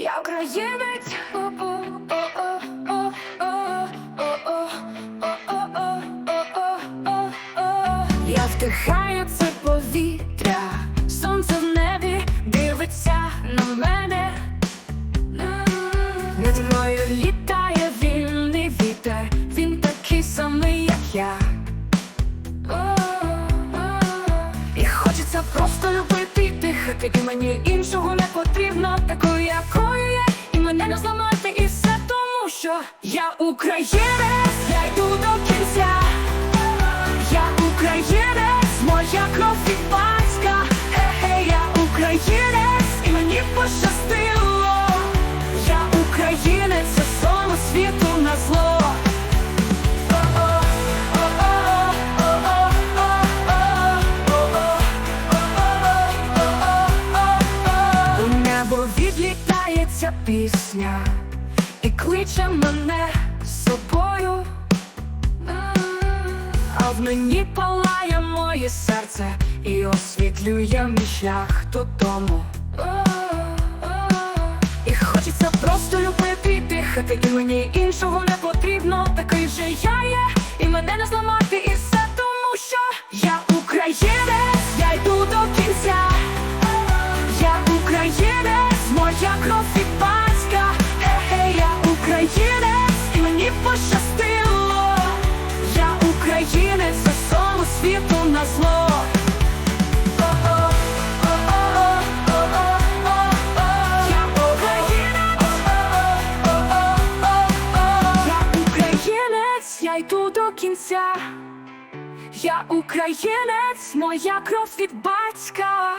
Я українець. Я вдихаю хочеться просто любити і тільки мені іншого не потрібно, такою, якою є, і мене не зламати, і все тому, що я українець, я йду до кінця. Я українець, відлітається пісня і кличе мене з собою. А в мені палає моє серце і освітлює мій шлях додому. І хочеться просто любити і дихати, і мені іншого не потрібно, такий же я є, і мене не зламати, кінця. Я українець, моя кров від батька.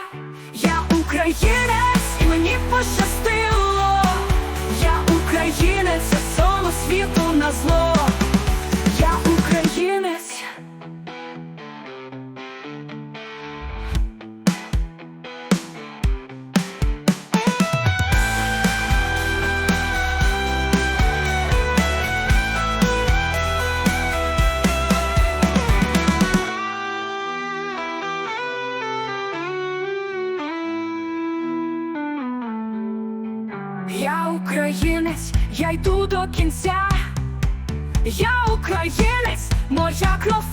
Я українець, і мені пощастило. Я українець, усьому світу Я українець, я йду до кінця. Я українець, моя кров